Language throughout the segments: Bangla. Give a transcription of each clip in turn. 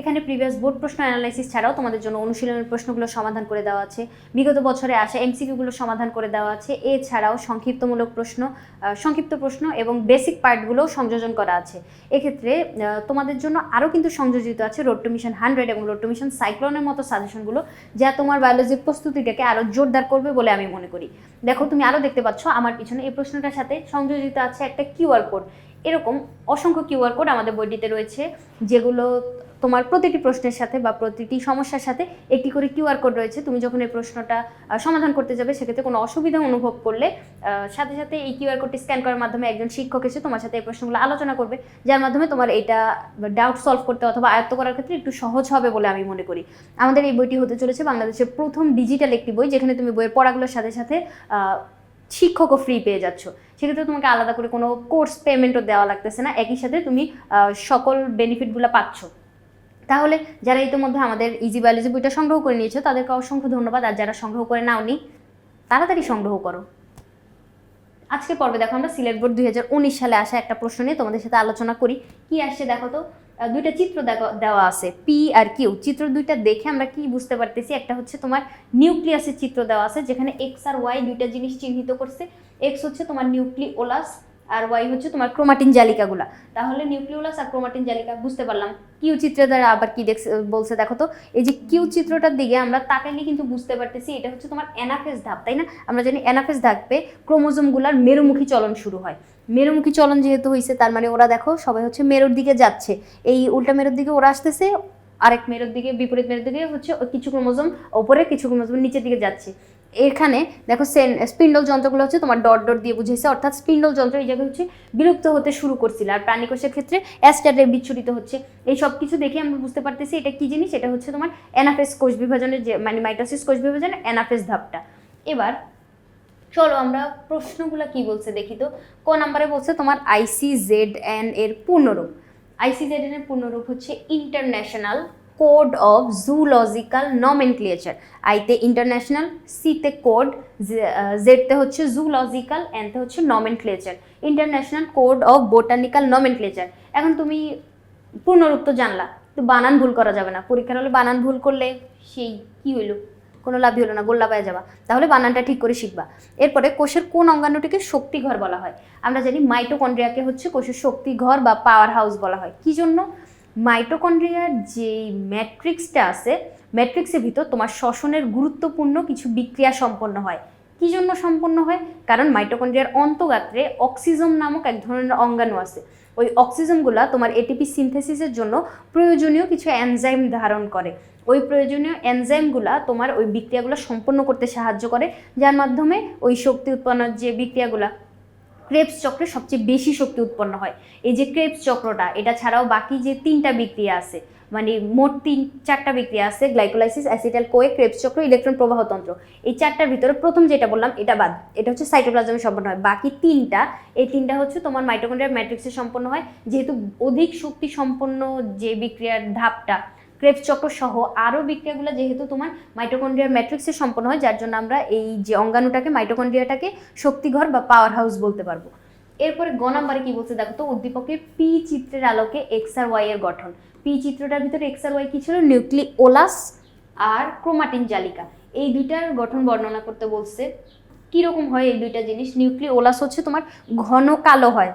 এখানে প্রিভিয়াস বোর্ড প্রশ্ন অ্যানালাইসিস ছাড়াও তোমাদের জন্য অনুশীলনের প্রশ্নগুলো সমাধান করে দেওয়া আছে। বিগত বছরে আসা এমসিকিউগুলো সমাধান করে দেওয়া আছে। এছাড়াও সংক্ষিপ্তমূলক প্রশ্ন সংক্ষিপ্ত প্রশ্ন এবং বেসিক পার্টগুলোও সংযোজন করা আছে। এক্ষেত্রে তোমাদের জন্য আরও কিন্তু সংযোজিত আছে রোড টু মিশন হান্ড্রেড এবং রোড টু মিশন সাইক্লোনের মতো সাজেশনগুলো যা তোমার বায়োলজির প্রস্তুতিটাকে আরও জোরদার করবে বলে আমি মনে করি। দেখো, তুমি আরও দেখতে পাচ্ছ আমার পিছনে এই প্রশ্নটার সাথে সংযোজিত আছে একটা কিউআর কোড। এরকম অসংখ্য কিউআর কোড আমাদের বইটিতে রয়েছে, যেগুলো তোমার প্রতিটি প্রশ্নের সাথে বা প্রতিটি সমস্যার সাথে একটি করে কিউআর কোড রয়েছে। তুমি যখন এই প্রশ্নটা সমাধান করতে যাবে, সেক্ষেত্রে কোনো অসুবিধা অনুভব করলে সাথে সাথে এই কিউআর কোডটি স্ক্যান করার মাধ্যমে একজন শিক্ষক এসে তোমার সাথে এই প্রশ্নগুলো আলোচনা করবে, যার মাধ্যমে তোমার এটা ডাউট সলভ করতে অথবা আয়ত্ত করার ক্ষেত্রে একটু সহজ হবে বলে আমি মনে করি। আমাদের এই বইটি হতে চলেছে বাংলাদেশের প্রথম ডিজিটাল একটি বই, যেখানে তুমি বইয়ের পড়াগুলোর সাথে সাথে শিক্ষকও ফ্রি পেয়ে যাচ্ছ। সেক্ষেত্রে তোমাকে আলাদা করে কোনো কোর্স পেমেন্টও দেওয়া লাগতেছে না। একই সাথে তুমি সকল বেনিফিটগুলো পাচ্ছ। তাহলে যারা ইতিমধ্যে আমাদের ইজি বায়োলজি বইটা সংগ্রহ করে নিয়েছো, তাদেরকে অসংখ্য ধন্যবাদ। আর যারা সংগ্রহ করে নাওনি, তাড়াতাড়ি সংগ্রহ করো। আজকে পর্বে দেখো আমরা সিলেট বোর্ড দু হাজার উনিশ সালে আসা একটা প্রশ্ন নিয়ে তোমাদের সাথে আলোচনা করি। কি আসছে দেখো তো? দুইটা চিত্র দেওয়া আছে। পি আর কিউ চিত্র দুইটা দেখে আমরা কি বুঝতে পারতেছি? একটা হচ্ছে তোমার নিউক্লিয়াসের চিত্র দেওয়া আছে, যেখানে এক্স আর ওয়াই দুইটা জিনিস চিহ্নিত করছে। এক্স হচ্ছে তোমার নিউক্লিওলাস আর ওয়াই হচ্ছে তোমার ক্রোমাটিন জালিকাগুলা। তাহলে নিউক্লিওলাস আর ক্রোমাটিন জালিকা বুঝতে পারলাম। কিউ চিত্রের দ্বারা আবার কি দেখছে, বলছে দেখো তো, এই যে কিউ চিত্রটার দিকে আমরা তাকাইলে কিন্তু বুঝতে পারতেছি এটা হচ্ছে তোমার অ্যানাফেস ধাপ, তাই না? আমরা জানি অ্যানাফেস ধাপে ক্রোমোজোমগুলার মেরুমুখী চলন শুরু হয়। মেরুমুখী চলন যেহেতু হয়েছে তার মানে ওরা দেখো সবাই হচ্ছে মেরুর দিকে যাচ্ছে। এই উল্টা মেরুর দিকে ওরা আসতেছে, আরেক মেরুর দিকে, বিপরীত মেরুর দিকে হচ্ছে কিছু ক্রোমোজোম, ওপরে কিছু ক্রোমোজোম নিচের দিকে যাচ্ছে। এখানে দেখো সেন স্পিন্ডল যন্ত্রগুলো হচ্ছে তোমার ডট ডট দিয়ে বুঝেছে অর্থাৎ স্পিন্ডল যন্ত্র এই জায়গায় হচ্ছে বিলুপ্ত হতে শুরু করছিল। আর প্রাণীকোষের ক্ষেত্রে অ্যাস্টারে বিচ্ছুরিত হচ্ছে। এই সব কিছু দেখে আমরা বুঝতে পারতেছি এটা কি জিনিস? এটা হচ্ছে তোমার অ্যানাফেস কোষ বিভাজনের যে মানে মাইটোসিস কোষ বিভাজনের অ্যানাফেস ধাপটা। এবার চলো আমরা প্রশ্নগুলো কি বলছে দেখি তো। ক নাম্বারে বলছে তোমার আইসি জেড এন এর পূর্ণরূপ। আইসি জেড এন এর পূর্ণরূপ হচ্ছে international code of zoological nomenclature আইতে ইন্টারন্যাশনাল সিতে কোড জেডতে হচ্ছে জুলজিক্যাল এনতে হচ্ছে nomenclature international code of botanical nomenclature এখন তুমি পূর্ণরূপ তো জানলা, তো বানান ভুল করা যাবে না। পরীক্ষার হলে বানান ভুল করলে সেই কি হইল? কোনো লাভই হলো না, গোল্লা পায়ে যাবা। তাহলে বানানটা ঠিক করে শিখবা। এরপরে কোষের কোন অঙ্গাণুটিকে শক্তিঘর বলা হয়? আমরা জানি মাইটোকন্ড্রিয়াকে হচ্ছে কোষের শক্তিঘর বা পাওয়ার হাউস বলা হয়। কি জন্য? মাইটোকন্ড্রিয়ার যেই ম্যাট্রিক্সটা আছে, ম্যাট্রিক্সের ভিতর তোমার শ্বসনের গুরুত্বপূর্ণ কিছু বিক্রিয়া সম্পন্ন হয়। কি জন্য সম্পন্ন হয়? কারণ মাইটোকন্ড্রিয়ার অন্তগাত্রে অক্সিজম নামক এক ধরনের অঙ্গাণু আছে। ওই অক্সিজমগুলা তোমার এটিপি সিনথেসিসের জন্য প্রয়োজনীয় কিছু এনজাইম ধারণ করে। ওই প্রয়োজনীয় এনজাইমগুলা তোমার ওই বিক্রিয়াগুলো সম্পন্ন করতে সাহায্য করে, যার মাধ্যমে ওই শক্তি উৎপন্নের যে বিক্রিয়াগুলা। ক্রেপস চক্রে সবচেয়ে বেশি শক্তি উৎপন্ন হয়। এই যে ক্রেপস চক্রটা, এটা ছাড়াও বাকি যে তিনটা বিক্রিয়া আছে মানে মোট তিন, চারটা বিক্রিয়া আছে, গ্লাইকোলাইসিস অ্যাসিটাল কোয়ে, ক্রেপস চক্র, ইলেকট্রন প্রবাহতন্ত্র এই চারটার ভিতরে প্রথম যেটা বললাম, এটা বাদ, এটা হচ্ছে সাইটোপ্লাজমে সম্পন্ন হয়। বাকি তিনটা, এই তিনটা হচ্ছে তোমার মাইটোকন্ড্রিয়ার ম্যাট্রিক্সে সম্পন্ন হয়। যেহেতু অধিক শক্তি সম্পন্ন যে বিক্রিয়ার ধাপটা ক্রেপস চক্র সহ আরও বিক্রিয়াগুলো যেহেতু তোমার মাইটোকন্ড্রিয়ার ম্যাট্রিক্সে সম্পন্ন হয়, যার জন্য আমরা এই যে অঙ্গাণুটাকে মাইটোকন্ড্রিয়াটাকে শক্তিঘর বা পাওয়ার হাউস বলতে পারব। এরপরে গ নাম্বারে কি বলছে দেখো তো, উদ্দীপকের পি চিত্রের আলোকে এক্স আর ওয়াই এর গঠন। পি চিত্রটার ভিতরে এক্স আর ওয়াই কি ছিল? নিউক্লি ওলাস আর ক্রোমাটিন জালিকা। এই দুইটার গঠন বর্ণনা করতে বলছে, কীরকম হয় এই দুইটা জিনিস? নিউক্লি ওলাস হচ্ছে তোমার ঘন কালো হয়।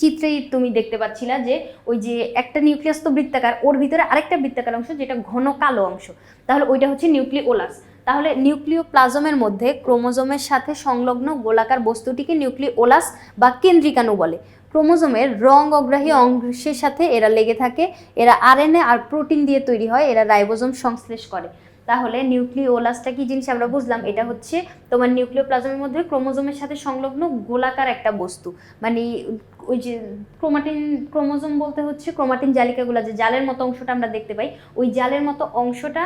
চিত্রেই তুমি দেখতে পাচ্ছিলা যে ওই যে একটা নিউক্লিয়াস তো বৃত্তাকার, ওর ভিতরে আরেকটা বৃত্তাকার অংশ যেটা ঘন কালো অংশ। তাহলে ওইটা হচ্ছে নিউক্লিওলাস। তাহলে নিউক্লিওপ্লাজমের মধ্যে ক্রোমোজোমের সাথে সংলগ্ন গোলাকার বস্তুটিকে নিউক্লিওলাস বা কেন্দ্রিকাণু বলে। ক্রোমোজোমের রং অগ্রাহী অংশের সাথে এরা লেগে থাকে, এরা আরএনএ আর প্রোটিন দিয়ে তৈরি হয়, এরা রাইবোজোম সংশ্লেষ করে। তাহলে নিউক্লিওলাসটা কি জিনিস আমরা বুঝলাম? এটা হচ্ছে তোমার নিউক্লিওপ্লাজমের মধ্যে ক্রোমোজোমের সাথে সংলগ্ন গোলাকার একটা বস্তু। মানে ওই যে ক্রোমাটিন, ক্রোমোজোম বলতে হচ্ছে ক্রোমাটিন জালিকাগুলো, যে জালের মতো অংশটা আমরা দেখতে পাই, ওই জালের মতো অংশটা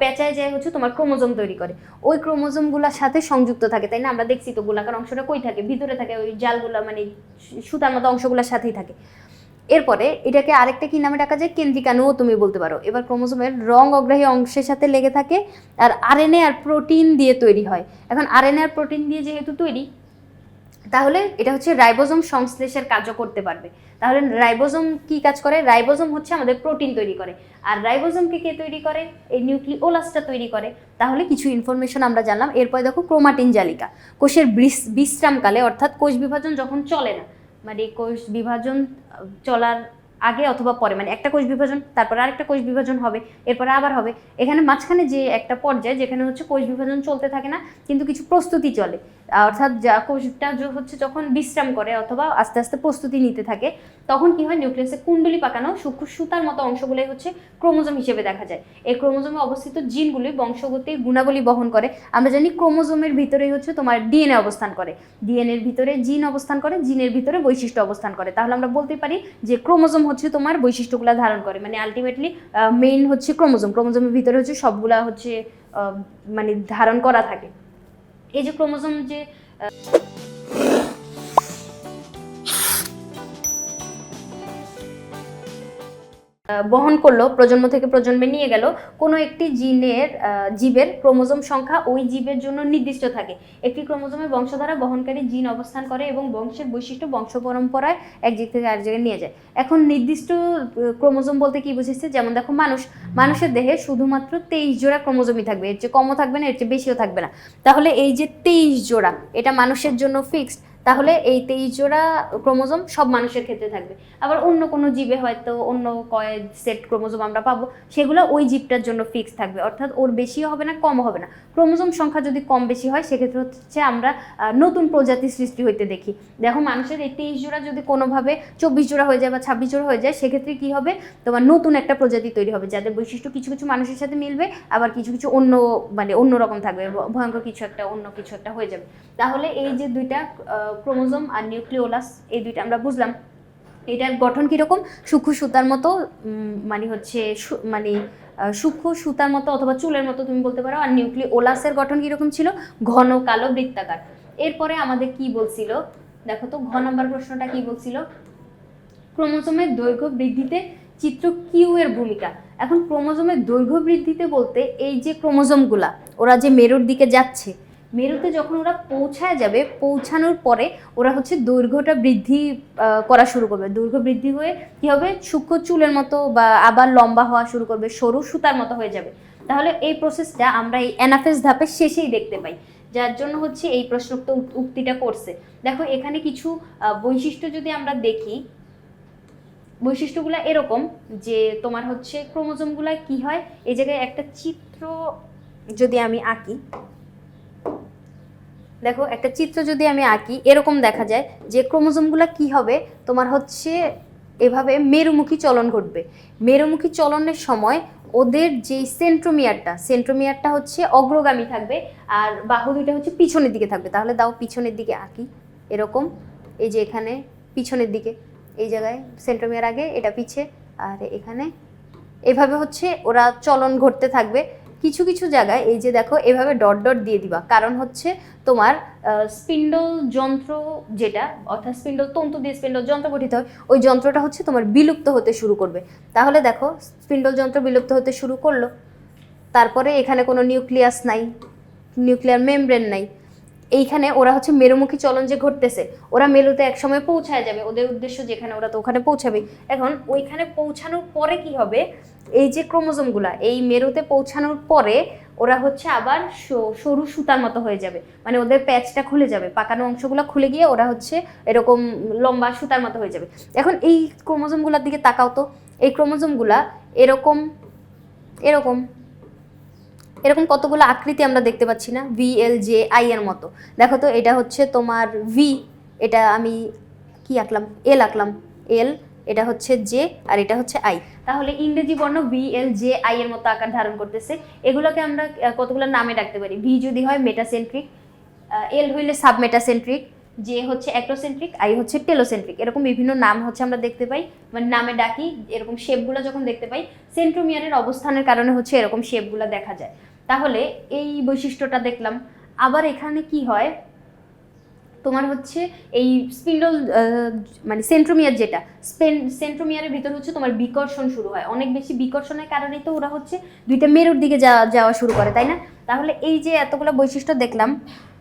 পেঁচায় যায় হচ্ছে তোমার ক্রোমোজোম তৈরি করে। ওই ক্রোমোজোমগুলোর সাথে সংযুক্ত থাকে, তাই না? আমরা দেখছি তো গোলাকার অংশটা কই থাকে? ভিতরে থাকে ওই জালগুলো মানে সুতার মতো অংশগুলোর সাথেই থাকে। এরপরে এটাকে আরেকটা কি নামে ডাকা যায়? কেন্দ্রিকাণুও তুমি বলতে পারো। এবার ক্রোমোজোমের রং অগ্রাহী অংশের সাথে লেগে থাকে আর আরএনএ আর প্রোটিন দিয়ে তৈরি হয়। এখন আরএনএ আর প্রোটিন দিয়ে যেহেতু তৈরি, তাহলে এটা হচ্ছে রাইবোজোম সংশ্লেষের কাজও করতে পারবে। তাহলে রাইবোজোম কি কাজ করে? রাইবোজোম হচ্ছে আমাদের প্রোটিন তৈরি করে। আর রাইবোজোমকে কে তৈরি করে? এই নিউক্লিওলাসটা তৈরি করে। তাহলে কিছু ইনফরমেশন আমরা জানলাম। এরপরে দেখো ক্রোমাটিন জালিকা কোষের বিশ্রামকালে অর্থাৎ কোষ বিভাজন যখন চলে না মানে কোষ বিভাজন চলার আগে অথবা পরে মানে একটা কোষ বিভাজন, তারপর আরেকটা কোষ বিভাজন হবে, এরপরে আবার হবে। এখানে মাঝখানে যে একটা পর্যায়ে, যেখানে হচ্ছে কোষ বিভাজন চলতে থাকে না, কিন্তু কিছু প্রস্তুতি চলে। অর্থাৎ যা কোষটা হচ্ছে যখন বিশ্রাম করে অথবা আস্তে আস্তে প্রস্তুতি নিতে থাকে তখন কি হয়, নিউক্লিয়াসে কুণ্ডলি পাকানো সূক্ষ্ম সুতার মতো অংশগুলোই হচ্ছে ক্রোমোজোম হিসেবে দেখা যায়। এই ক্রোমোজোমে অবস্থিত জিনগুলি বংশগতির গুণাবলী বহন করে। আমরা জানি ক্রোমোজোমের ভিতরেই হচ্ছে তোমার ডিএনএ অবস্থান করে। ডিএনএর ভিতরে জিন অবস্থান করে, জিনের ভিতরে বৈশিষ্ট্য অবস্থান করে। তাহলে আমরা বলতে পারি যে ক্রোমোজোম হচ্ছে তোমার বৈশিষ্ট্যগুলো ধারণ করে। মানে আলটিমেটলি মেইন হচ্ছে ক্রোমোজোম। ক্রোমোজোমের ভিতরে হচ্ছে সবগুলা হচ্ছে মানে ধারণ করা থাকে। এই যে ক্রোমোজোম যে বহন করল, প্রজন্ম থেকে প্রজন্মে নিয়ে গেল, কোনো একটি জিনের জীবের ক্রোমোজোম সংখ্যা ওই জীবের জন্য নির্দিষ্ট থাকে। একটি ক্রোমোজোমের বংশধারা বহনকারী জিন অবস্থান করে এবং বংশের বৈশিষ্ট্য বংশ পরম্পরায় এক দিক থেকে আরেক জায়গায় নিয়ে যায়। এখন নির্দিষ্ট ক্রোমোজোম বলতে কি বুঝেছে? যেমন দেখো মানুষ, মানুষের দেহে শুধুমাত্র তেইশ জোড়া ক্রোমোজোমই থাকবে। এর চেয়ে কমও থাকবে না, এর চেয়ে বেশিও থাকবে না। তাহলে এই যে তেইশ জোড়া, এটা মানুষের জন্য ফিক্সড তাহলে এই তেইশ জোড়া ক্রোমোজোম সব মানুষের ক্ষেত্রে থাকবে। আবার অন্য কোনো জীবে হয়তো অন্য কয়েক সেট ক্রোমোজোম আমরা পাবো, সেগুলো ওই জীবটার জন্য ফিক্স থাকবে। অর্থাৎ ওর বেশিও হবে না, কমও হবে না। ক্রোমোজোম সংখ্যা যদি কম বেশি হয়, সেক্ষেত্রে হচ্ছে আমরা নতুন প্রজাতি সৃষ্টি হইতে দেখি। দেখো, মানুষের এই তেইশ জোড়া যদি কোনোভাবে চব্বিশ জোড়া হয়ে যায় বা ছাব্বিশ জোড়া হয়ে যায়, সেক্ষেত্রে কি হবে? তোমার নতুন একটা প্রজাতি তৈরি হবে, যাদের বৈশিষ্ট্য কিছু কিছু মানুষের সাথে মিলবে, আবার কিছু কিছু অন্য মানে অন্যরকম থাকবে, ভয়ঙ্কর কিছু একটা, অন্য কিছু একটা হয়ে যাবে। তাহলে এই যে দুইটা ক্রোমোজোম আর নিউক্লিওলাস, এই দুইটা আমরা বুঝলাম। এটার গঠন কীরকম? সূক্ষ্ম সুতার মতো মানে হচ্ছে মানে সূক্ষ্ম সুতার মতো অথবা চুলের মতো তুমি বলতে পারো। আর নিউক্লিওলাসের গঠন কীরকম ছিল? ঘন কালো বৃত্তাকার। এরপরে আমাদের কি বলছিল? দেখো তো, ঘ নম্বর প্রশ্নটা কি বলছিল? ক্রোমোজোমের দৈর্ঘ্য বৃদ্ধিতে চিত্র কিউ এর ভূমিকা। এখন ক্রোমোজোমের দৈর্ঘ্য বৃদ্ধিতে বলতে এই যে ক্রোমোজোমগুলা, ওরা যে মেরুর দিকে যাচ্ছে মেরুতে যখন ওরা পৌঁছায় যাবে, পৌঁছানোর পরে ওরা হচ্ছে দৈর্ঘ্যটা বৃদ্ধি করা শুরু করবে। দৈর্ঘ্য বৃদ্ধি হয়ে কি হবে? সূক্ষ্ম চুলের মতো বা আবার লম্বা হওয়া শুরু করবে, সরু সুতার মতো হয়ে যাবে। তাহলে এই প্রসেসটা আমরা এই অ্যানাফেস ধাপের শেষেই দেখতে পাই। যার জন্য হচ্ছে এই প্রশ্নোক্ত উক- উক্তিটা করছে। দেখো, এখানে কিছু বৈশিষ্ট্য যদি আমরা দেখি, বৈশিষ্ট্যগুলো এরকম যে তোমার হচ্ছে ক্রোমোজোমগুলা কি হয়? এই জায়গায় একটা চিত্র যদি আমি আঁকি দেখো, একটা চিত্র যদি আমি আঁকি, এরকম দেখা যায় যে ক্রোমোজোমগুলো কি হবে? তোমার হচ্ছে এভাবে মেরুমুখী চলন ঘটবে। মেরুমুখী চলনের সময় ওদের যে সেন্ট্রোমিয়ারটা সেন্ট্রোমিয়ারটা হচ্ছে অগ্রগামী থাকবে আর বাহু দুইটা হচ্ছে পিছনের দিকে থাকবে। তাহলে দাও পিছনের দিকে আঁকি। এরকম, এই যে এখানে পিছনের দিকে, এই জায়গায় সেন্ট্রোমিয়ার আগে, এটা পিছে, আর এখানে। এভাবে হচ্ছে ওরা চলন ঘটতে থাকবে। কিছু কিছু জায়গায় এই যে দেখো, এভাবে ডট ডট দিয়ে দিবা। কারণ হচ্ছে তোমার স্পিন্ডল যন্ত্র যেটা, অর্থাৎ স্পিন্ডল তন্তু দিয়ে স্পিন্ডল যন্ত্র গঠিত হয়, ওই যন্ত্রটা হচ্ছে তোমার বিলুপ্ত হতে শুরু করবে। তাহলে দেখো স্পিন্ডল যন্ত্র বিলুপ্ত হতে শুরু করল। তারপরে এখানে কোনো নিউক্লিয়াস নাই নিউক্লিয়ার মেমব্রেন নাই। এইখানে ওরা হচ্ছে মেরুমুখী চলন যে ঘটতেছে, ওরা মেরুতে একসময় পৌঁছায় যাবে। ওদের উদ্দেশ্য যেখানে ওরা তো ওখানে পৌঁছাবে। এখন ওইখানে পৌঁছানোর পরে কি হবে? এই যে ক্রোমোজোমগুলা, এই মেরুতে পৌঁছানোর পরে ওরা হচ্ছে আবার সরু সুতার মতো হয়ে যাবে। মানে ওদের প্যাচটা খুলে যাবে, পাকানো অংশগুলো খুলে গিয়ে ওরা হচ্ছে এরকম লম্বা সুতার মতো হয়ে যাবে। এখন এই ক্রোমোজোমগুলোর দিকে তাকাও তো। এই ক্রোমোজোমগুলা এরকম এরকম এরকম কতগুলো আকৃতি আমরা দেখতে পাচ্ছি না? ভি এল জে আই এর মতো। দেখো তো, এটা হচ্ছে তোমার ভি এটা আমি কি আঁকলাম? এল আঁকলাম। এল এটা হচ্ছে জে আর এটা হচ্ছে আই তাহলে ইংরেজি বর্ণ ভি এল জে আই এর মতো আকার ধারণ করতেছে। এগুলোকে আমরা কতগুলো নামে ডাকতে পারি? ভি যদি হয় মেটাসেন্ট্রিক এল হইলে সাবমেটাসেন্ট্রিক যে হচ্ছে অ্যাক্টোসেন্ট্রিক আই হচ্ছে টেলোসেন্ট্রিক এরকম বিভিন্ন নাম হচ্ছে আমরা দেখতে পাই। মানে নামে ডাকি, এরকম শেপগুলো যখন দেখতে পাই সেন্ট্রোমিয়ারের অবস্থানের কারণে হচ্ছে এরকম শেপগুলো দেখা যায়। তাহলে এই বৈশিষ্ট্যটা দেখলাম। আবার এখানে কি হয়? তোমার হচ্ছে এই স্পিন্ডল মানে সেন্ট্রোমিয়ার যেটা সেন্ট্রোমিয়ারের ভিতর হচ্ছে তোমার বিকর্ষণ শুরু হয়। অনেক বেশি বিকর্ষণের কারণেই তো ওরা হচ্ছে দুইটা মেরুর দিকে যাওয়া যাওয়া শুরু করে, তাই না? তাহলে এই যে এতগুলো বৈশিষ্ট্য দেখলাম,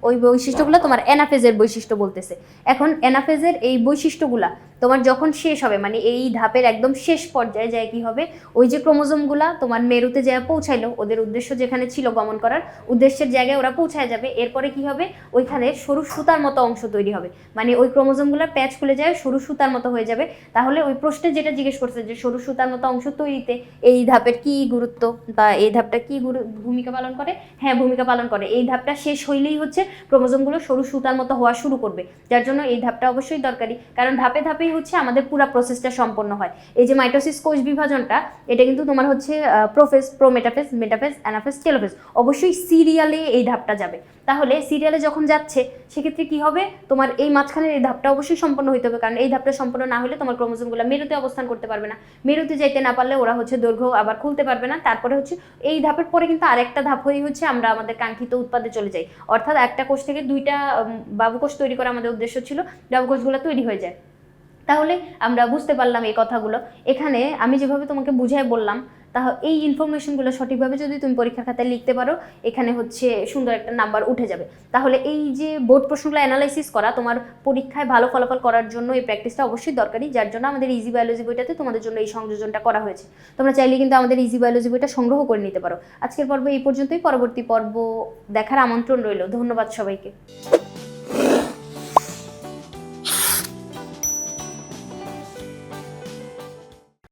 ওই বৈশিষ্ট্যগুলো তোমার অ্যানাফেজের বৈশিষ্ট্য বলতেছে। এখন অ্যানাফেজের এই বৈশিষ্ট্যগুলা তোমার যখন শেষ হবে মানে এই ধাপের একদম শেষ পর্যায়ে যায় কি হবে, ওই যে ক্রোমোজোমগুলা তোমার মেরুতে যায় পৌঁছাইলো, ওদের উদ্দেশ্য যেখানে ছিল গমন করার, উদ্দেশ্যের জায়গায় ওরা পৌঁছায় যাবে, এরপরে কি হবে, ওইখানে সরু সুতার মতো অংশ তৈরি হবে। মানে ওই ক্রোমোজোমগুলোর প্যাচ খুলে যায়, সরু সুতার মতো হয়ে যাবে। তাহলে ওই প্রশ্নে যেটা জিজ্ঞেস করছে যে সরু সুতার মতো অংশ তৈরিতে এই ধাপের কি গুরুত্ব বা এই ধাপটা কি গুরু- ভূমিকা পালন করে? হ্যাঁ ভূমিকা পালন করে। এই ধাপটা শেষ হইলেই হচ্ছে ক্রোমোজোমগুলো সরু সুতার মতো হওয়া শুরু করবে। যার জন্য এই ধাপটা অবশ্যই দরকারি। কারণ ধাপে ধাপে ধাপেই হচ্ছে আমাদের পুরো প্রসেসটা সম্পন্ন হয়। এই যে মাইটোসিস কোষ বিভাজনটা, এটা কিন্তু তোমার হচ্ছে prophase prometaphase metaphase anaphase telophase অবশ্যই সিরিয়ালে এই ধাপটা যাবে। তাহলে সিরিয়ালে যখন যাচ্ছে, সেক্ষেত্রে কি হবে? তোমার এই মাঝখানের এই ধাপটা অবশ্যই সম্পন্ন হইতে হবে, কারণ এই ধাপটা সম্পন্ন না হলে তোমার ক্রোমোজোমগুলো মেরুতে অবস্থান করতে পারবে না। মেরুতে যাইতে না পারলে ওরা হচ্ছে দৈর্ঘ্য আবার খুলতে পারবে না। তারপরে হচ্ছে, এই ধাপের পরে কিন্তু আরেকটা ধাপ হয়ে হচ্ছে আমরা আমাদের কাঙ্ক্ষিত উৎপাদে চলে যাই। অর্থাৎ একটা কোষ থেকে দুইটা বাবুকোষ তৈরি করা আমাদের উদ্দেশ্য ছিল বাবুকোষগুলো তৈরি হয়ে যায়। তাহলে আমরা বুঝতে পারলাম এই কথাগুলো। এখানে আমি যেভাবে তোমাকে বুঝাই বললাম তা এই ইনফরমেশনগুলো সঠিকভাবে যদি তুমি পরীক্ষার খাতায় লিখতে পারো, এখানে হচ্ছে সুন্দর একটা নাম্বার উঠে যাবে। তাহলে এই যে বোর্ড প্রশ্নগুলো অ্যানালাইসিস করা, তোমার পরীক্ষায় ভালো ফলাফল করার জন্য এই প্র্যাকটিসটা অবশ্যই দরকারি, যার জন্য আমাদের ইজি বায়োলজি বইটাতে তোমাদের জন্য এই সংযোজনটা করা হয়েছে। তোমরা চাইলে কিন্তু আমাদের ইজি বায়োলজি বইটা সংগ্রহ করে নিতে পারো। আজকের পর্ব এই পর্যন্তই, পরবর্তী পর্ব দেখার আমন্ত্রণ রইল। ধন্যবাদ সবাইকে।